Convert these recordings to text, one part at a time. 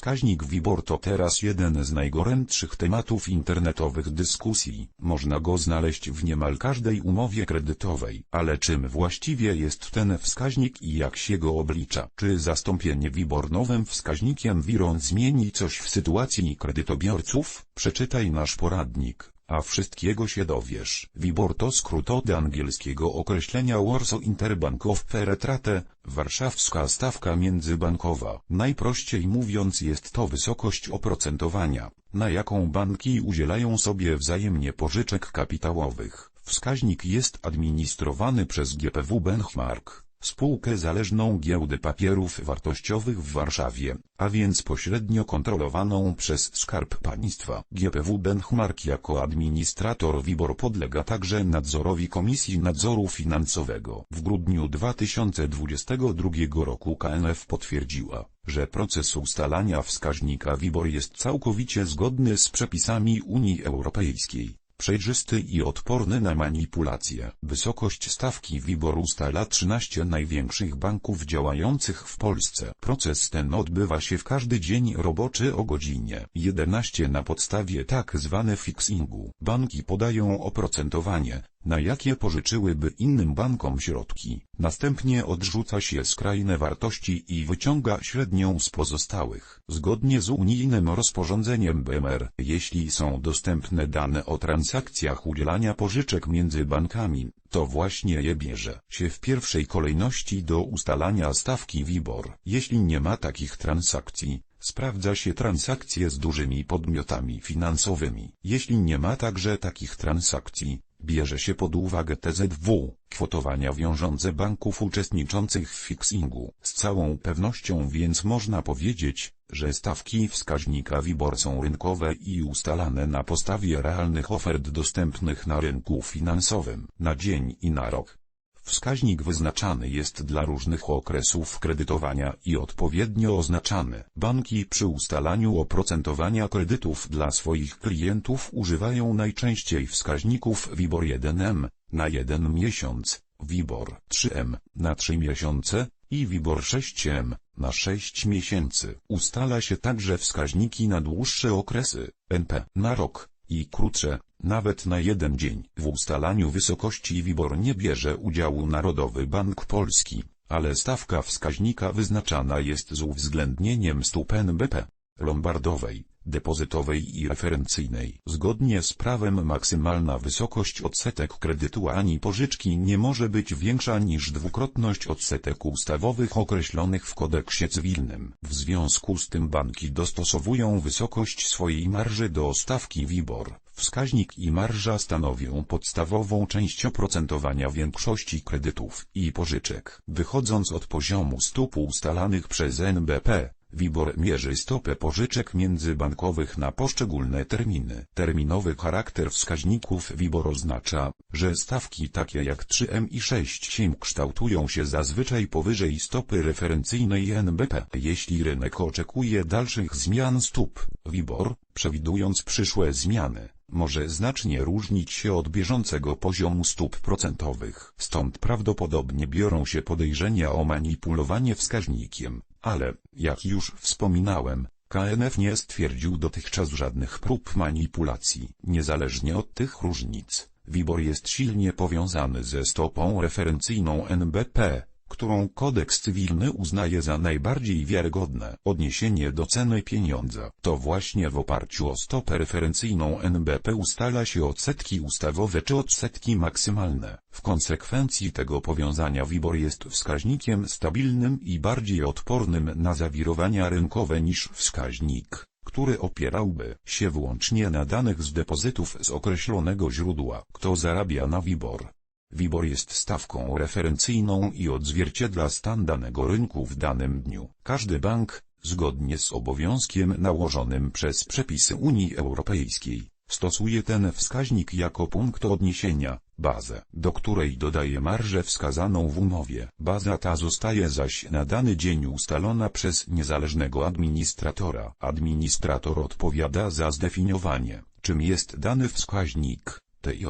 Wskaźnik WIBOR to teraz jeden z najgorętszych tematów internetowych dyskusji. Można go znaleźć w niemal każdej umowie kredytowej. Ale czym właściwie jest ten wskaźnik i jak się go oblicza? Czy zastąpienie WIBOR nowym wskaźnikiem WIRON zmieni coś w sytuacji kredytobiorców? Przeczytaj nasz poradnik a wszystkiego się dowiesz. WIBOR to skrót od angielskiego określenia Warsaw Interbank Offered Rate, warszawska stawka międzybankowa. Najprościej mówiąc jest to wysokość oprocentowania, na jaką banki udzielają sobie wzajemnie pożyczek kapitałowych. Wskaźnik jest administrowany przez GPW Benchmark spółkę zależną giełdy papierów wartościowych w Warszawie, a więc pośrednio kontrolowaną przez Skarb Państwa. GPW Benchmark jako administrator WIBOR podlega także nadzorowi Komisji Nadzoru Finansowego. W grudniu 2022 roku KNF potwierdziła, że proces ustalania wskaźnika WIBOR jest całkowicie zgodny z przepisami Unii Europejskiej przejrzysty i odporny na manipulacje. Wysokość stawki WIBOR ustala 13 największych banków działających w Polsce. Proces ten odbywa się w każdy dzień roboczy o godzinie 11 na podstawie tak zwane fixingu. Banki podają oprocentowanie, na jakie pożyczyłyby innym bankom środki. Następnie odrzuca się skrajne wartości i wyciąga średnią z pozostałych. Zgodnie z unijnym rozporządzeniem BMR, jeśli są dostępne dane o transakcjach udzielania pożyczek między bankami, to właśnie je bierze się w pierwszej kolejności do ustalania stawki WIBOR. Jeśli nie ma takich transakcji, sprawdza się transakcje z dużymi podmiotami finansowymi. Jeśli nie ma także takich transakcji, Bierze się pod uwagę TZW, kwotowania wiążące banków uczestniczących w fixingu. Z całą pewnością więc można powiedzieć, że stawki wskaźnika WIBOR są rynkowe i ustalane na podstawie realnych ofert dostępnych na rynku finansowym, na dzień i na rok. Wskaźnik wyznaczany jest dla różnych okresów kredytowania i odpowiednio oznaczany. Banki przy ustalaniu oprocentowania kredytów dla swoich klientów używają najczęściej wskaźników WIBOR 1M na 1 miesiąc, WIBOR 3M na 3 miesiące i WIBOR 6M na 6 miesięcy. Ustala się także wskaźniki na dłuższe okresy, NP na rok i krótsze, nawet na jeden dzień. W ustalaniu wysokości WIBOR nie bierze udziału Narodowy Bank Polski, ale stawka wskaźnika wyznaczana jest z uwzględnieniem stóp NBP, lombardowej, depozytowej i referencyjnej. Zgodnie z prawem maksymalna wysokość odsetek kredytu ani pożyczki nie może być większa niż dwukrotność odsetek ustawowych określonych w kodeksie cywilnym. W związku z tym banki dostosowują wysokość swojej marży do stawki WIBOR. Wskaźnik i marża stanowią podstawową część oprocentowania większości kredytów i pożyczek. Wychodząc od poziomu stóp ustalanych przez NBP, WIBOR mierzy stopę pożyczek międzybankowych na poszczególne terminy. Terminowy charakter wskaźników WIBOR oznacza, że stawki takie jak 3M i 6M kształtują się zazwyczaj powyżej stopy referencyjnej NBP. Jeśli rynek oczekuje dalszych zmian stóp WIBOR, przewidując przyszłe zmiany, może znacznie różnić się od bieżącego poziomu stóp procentowych. Stąd prawdopodobnie biorą się podejrzenia o manipulowanie wskaźnikiem, ale, jak już wspominałem, KNF nie stwierdził dotychczas żadnych prób manipulacji. Niezależnie od tych różnic, WIBOR jest silnie powiązany ze stopą referencyjną NBP, którą kodeks cywilny uznaje za najbardziej wiarygodne odniesienie do ceny pieniądza. To właśnie w oparciu o stopę referencyjną NBP ustala się odsetki ustawowe czy odsetki maksymalne. W konsekwencji tego powiązania WIBOR jest wskaźnikiem stabilnym i bardziej odpornym na zawirowania rynkowe niż wskaźnik który opierałby się wyłącznie na danych z depozytów z określonego źródła. Kto zarabia na WIBOR? WIBOR jest stawką referencyjną i odzwierciedla stan danego rynku w danym dniu. Każdy bank, zgodnie z obowiązkiem nałożonym przez przepisy Unii Europejskiej, stosuje ten wskaźnik jako punkt odniesienia, bazę, do której dodaje marżę wskazaną w umowie. Baza ta zostaje zaś na dany dzień ustalona przez niezależnego administratora. Administrator odpowiada za zdefiniowanie, czym jest dany wskaźnik, TJ,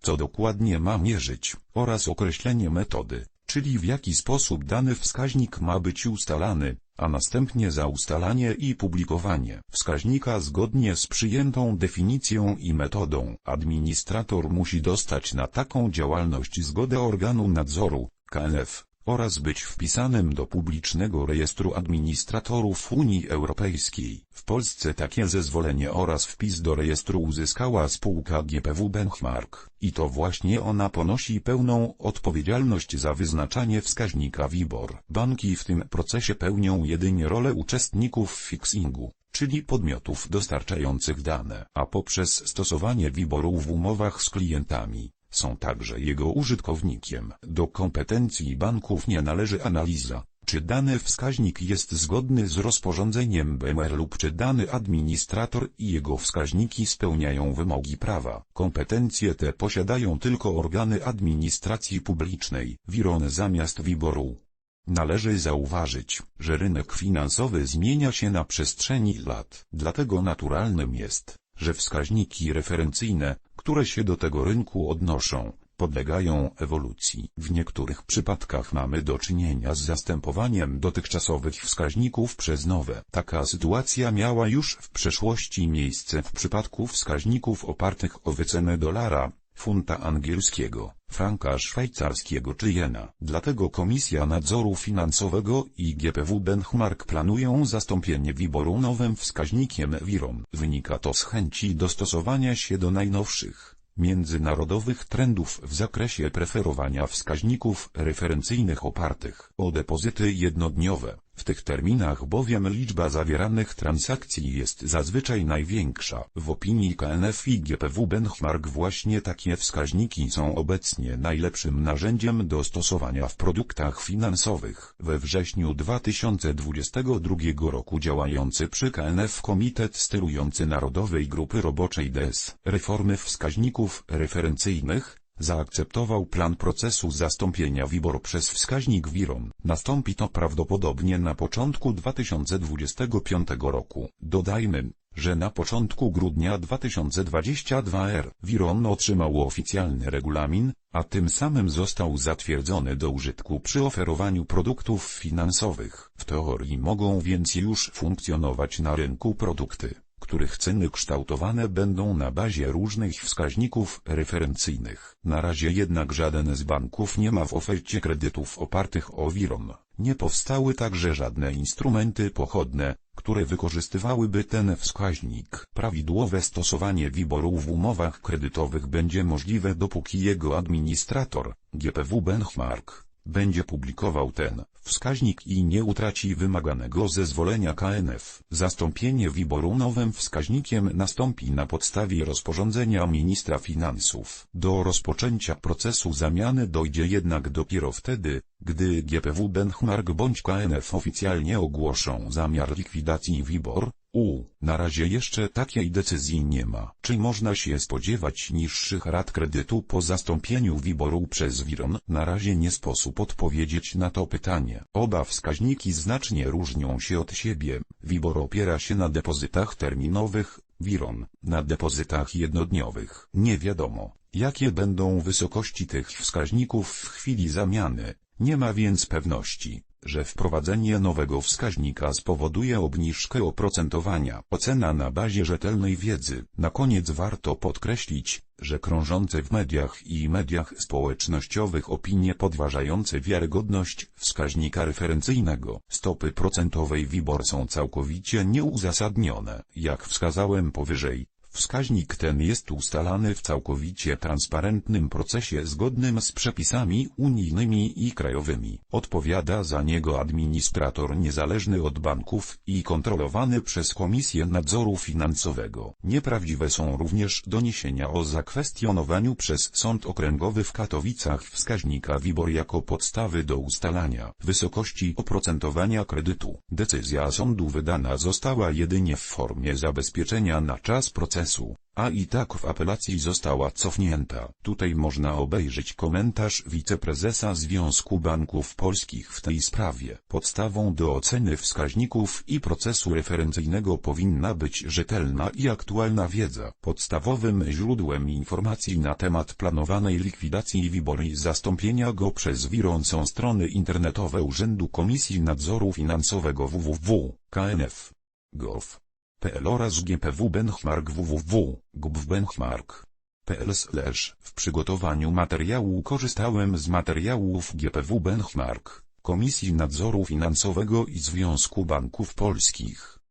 co dokładnie ma mierzyć, oraz określenie metody, czyli w jaki sposób dany wskaźnik ma być ustalany, a następnie za ustalanie i publikowanie wskaźnika zgodnie z przyjętą definicją i metodą. Administrator musi dostać na taką działalność zgodę organu nadzoru, KNF, oraz być wpisanym do publicznego rejestru administratorów Unii Europejskiej. W Polsce takie zezwolenie oraz wpis do rejestru uzyskała spółka GPW Benchmark, i to właśnie ona ponosi pełną odpowiedzialność za wyznaczanie wskaźnika WIBOR. Banki w tym procesie pełnią jedynie rolę uczestników fixingu czyli podmiotów dostarczających dane, a poprzez stosowanie WIBOR-u w umowach z klientami, są także jego użytkownikiem. Do kompetencji banków nie należy analiza, czy dany wskaźnik jest zgodny z rozporządzeniem BMR lub czy dany administrator i jego wskaźniki spełniają wymogi prawa. Kompetencje te posiadają tylko organy administracji publicznej, WIRON zamiast WIBOR-u. Należy zauważyć, że rynek finansowy zmienia się na przestrzeni lat, dlatego naturalnym jest, że wskaźniki referencyjne, które się do tego rynku odnoszą, podlegają ewolucji. W niektórych przypadkach mamy do czynienia z zastępowaniem dotychczasowych wskaźników przez nowe. Taka sytuacja miała już w przeszłości miejsce w przypadku wskaźników opartych o wycenę dolara, funta angielskiego, franka szwajcarskiego czy jena. Dlatego Komisja Nadzoru Finansowego i GPW Benchmark planują zastąpienie WIBOR-u nowym wskaźnikiem WIRON. Wynika to z chęci dostosowania się do najnowszych, międzynarodowych trendów w zakresie preferowania wskaźników referencyjnych opartych o depozyty jednodniowe. W tych terminach bowiem liczba zawieranych transakcji jest zazwyczaj największa. W opinii KNF i GPW Benchmark właśnie takie wskaźniki są obecnie najlepszym narzędziem do stosowania w produktach finansowych. We wrześniu 2022 roku działający przy KNF Komitet Sterujący Narodowej Grupy Roboczej DS Reformy Wskaźników Referencyjnych zaakceptował plan procesu zastąpienia WIBOR przez wskaźnik WIRON. Nastąpi to prawdopodobnie na początku 2025 roku. Dodajmy, że na początku grudnia 2022 r. WIRON otrzymał oficjalny regulamin, a tym samym został zatwierdzony do użytku przy oferowaniu produktów finansowych. W teorii mogą więc już funkcjonować na rynku produkty których ceny kształtowane będą na bazie różnych wskaźników referencyjnych. Na razie jednak żaden z banków nie ma w ofercie kredytów opartych o WIRON. Nie powstały także żadne instrumenty pochodne, które wykorzystywałyby ten wskaźnik. Prawidłowe stosowanie WIBOR-u w umowach kredytowych będzie możliwe dopóki jego administrator, GPW Benchmark, będzie publikował ten wskaźnik i nie utraci wymaganego zezwolenia KNF. Zastąpienie WIBOR-u nowym wskaźnikiem nastąpi na podstawie rozporządzenia ministra finansów. Do rozpoczęcia procesu zamiany dojdzie jednak dopiero wtedy, gdy GPW Benchmark bądź KNF oficjalnie ogłoszą zamiar likwidacji WIBOR, u, na razie jeszcze takiej decyzji nie ma. Czy można się spodziewać niższych rat kredytu po zastąpieniu WIBOR-u przez WIRON? Na razie nie sposób odpowiedzieć na to pytanie. Oba wskaźniki znacznie różnią się od siebie. WIBOR opiera się na depozytach terminowych, WIRON, na depozytach jednodniowych. Nie wiadomo, jakie będą wysokości tych wskaźników w chwili zamiany. Nie ma więc pewności, że wprowadzenie nowego wskaźnika spowoduje obniżkę oprocentowania. Ocena na bazie rzetelnej wiedzy. Na koniec warto podkreślić, że krążące w mediach i mediach społecznościowych opinie podważające wiarygodność wskaźnika referencyjnego stopy procentowej WIBOR są całkowicie nieuzasadnione. Jak wskazałem powyżej, Wskaźnik ten jest ustalany w całkowicie transparentnym procesie zgodnym z przepisami unijnymi i krajowymi. Odpowiada za niego administrator niezależny od banków i kontrolowany przez Komisję Nadzoru Finansowego. Nieprawdziwe są również doniesienia o zakwestionowaniu przez Sąd Okręgowy w Katowicach wskaźnika WIBOR jako podstawy do ustalania wysokości oprocentowania kredytu. Decyzja sądu wydana została jedynie w formie zabezpieczenia na czas procesu procesu. A i tak w apelacji została cofnięta. Tutaj można obejrzeć komentarz wiceprezesa Związku Banków Polskich w tej sprawie. Podstawą do oceny wskaźników i procesu referencyjnego powinna być rzetelna i aktualna wiedza. Podstawowym źródłem informacji na temat planowanej likwidacji WIBOR i zastąpienia go przez WIRON są strony internetowe Urzędu Komisji Nadzoru Finansowego www. PL oraz GPW Benchmark www. Benchmark. PL slash. W przygotowaniu materiału korzystałem z materiałów GPW Benchmark, Komisji Nadzoru Finansowego i Związku Banków Polskich.